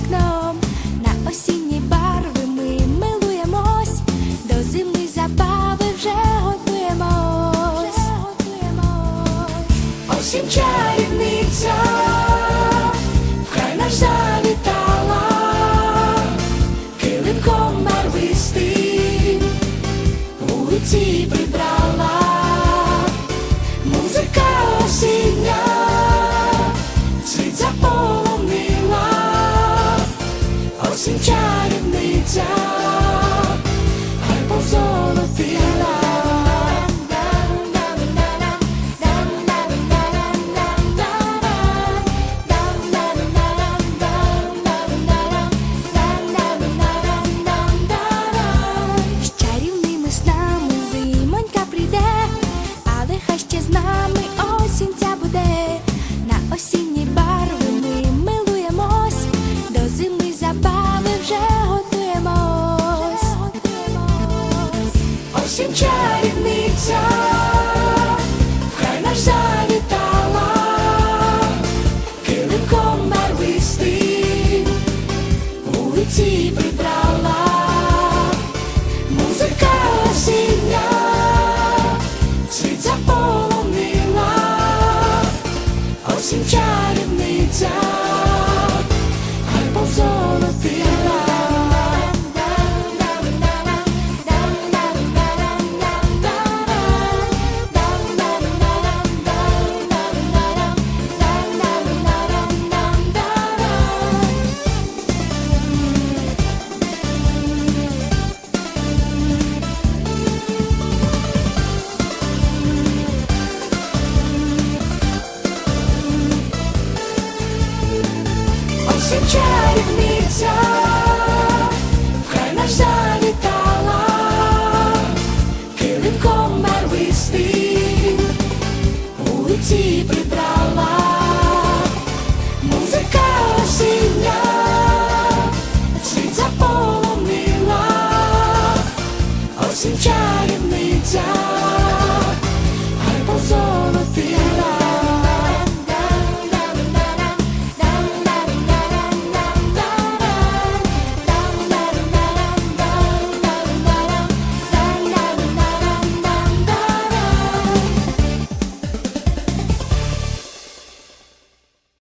вікном, на осінні барви ми милуємось, до зими забави вже готуємось, готуємось. Осінь чарівниця, вкрай наш завітала, килимком барвистим, вулиці прибрала. Осінь чарівниця, хай чарівниця, хай наш завітала, килимком барвистим, вулиці прибрала, музика осіння, світ заполонила, осінь чарівниця, Осінь чарівниця, хай наш завітала, килимком барвистим, вулиці прибрала, музика осіння, світ заполонила, осінь чарівниця,